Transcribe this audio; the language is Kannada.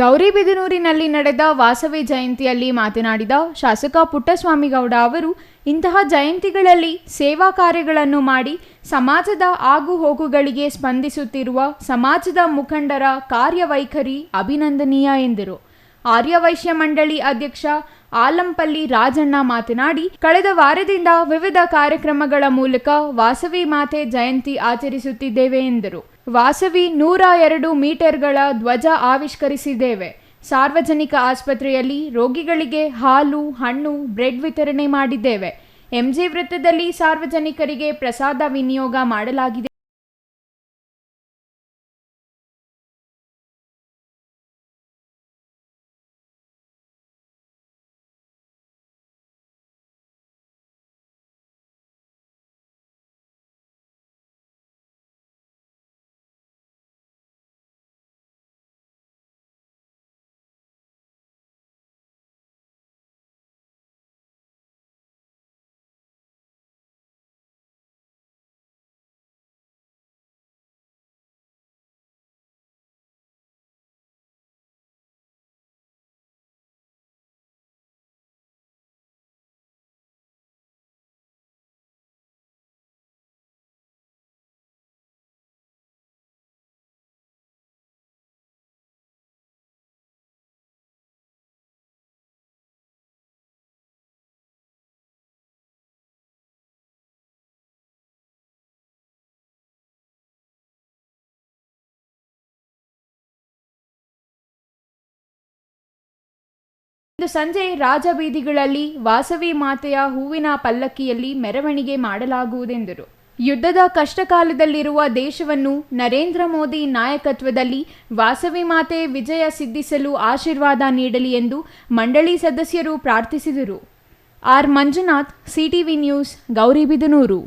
ಗೌರಿಬಿದನೂರಿನಲ್ಲಿ ನಡೆದ ವಾಸವಿ ಜಯಂತಿಯಲ್ಲಿ ಮಾತನಾಡಿದ ಶಾಸಕ ಪುಟ್ಟಸ್ವಾಮಿಗೌಡ ಅವರು, ಇಂತಹ ಜಯಂತಿಗಳಲ್ಲಿ ಸೇವಾ ಕಾರ್ಯಗಳನ್ನು ಮಾಡಿ ಸಮಾಜದ ಆಗು ಹೋಗುಗಳಿಗೆ ಸ್ಪಂದಿಸುತ್ತಿರುವ ಸಮಾಜದ ಮುಖಂಡರ ಕಾರ್ಯವೈಖರಿ ಅಭಿನಂದನೀಯ ಎಂದರು. ಆರ್ಯವೈಶ್ಯ ಮಂಡಳಿ ಅಧ್ಯಕ್ಷ ಆಲಂಪಲ್ಲಿ ರಾಜಣ್ಣ ಮಾತನಾಡಿ, ಕಳೆದ ವಾರದಿಂದ ವಿವಿಧ ಕಾರ್ಯಕ್ರಮಗಳ ಮೂಲಕ ವಾಸವಿ ಮಾತೆ ಜಯಂತಿ ಆಚರಿಸುತ್ತಿದ್ದೇವೆ ಎಂದರು. ವಾಸವಿ ನೂರ ಎರಡು ಮೀಟರ್ಗಳ ಧ್ವಜ ಆವಿಷ್ಕರಿಸಿದ್ದೇವೆ. ಸಾರ್ವಜನಿಕ ಆಸ್ಪತ್ರೆಯಲ್ಲಿ ರೋಗಿಗಳಿಗೆ ಹಾಲು, ಹಣ್ಣು, ಬ್ರೆಡ್ ವಿತರಣೆ ಮಾಡಿದ್ದೇವೆ. ಎಂಜಿ ವೃತ್ತದಲ್ಲಿ ಸಾರ್ವಜನಿಕರಿಗೆ ಪ್ರಸಾದ ವಿನಿಯೋಗ ಮಾಡಲಾಗಿದೆ. ಇಂದು ಸಂಜೆ ರಾಜಬೀದಿಗಳಲ್ಲಿ ವಾಸವಿ ಮಾತೆಯ ಹೂವಿನ ಪಲ್ಲಕ್ಕಿಯಲ್ಲಿ ಮೆರವಣಿಗೆ ಮಾಡಲಾಗುವುದೆಂದರು. ಯುದ್ಧದ ಕಷ್ಟಕಾಲದಲ್ಲಿರುವ ದೇಶವನ್ನು ನರೇಂದ್ರ ಮೋದಿ ನಾಯಕತ್ವದಲ್ಲಿ ವಾಸವಿ ಮಾತೆ ವಿಜಯ ಸಿದ್ಧಿಸಲು ಆಶೀರ್ವಾದ ನೀಡಲಿ ಎಂದು ಮಂಡಳಿ ಸದಸ್ಯರು ಪ್ರಾರ್ಥಿಸಿದರು. R Manjunath, CTV news, Gauribidanur.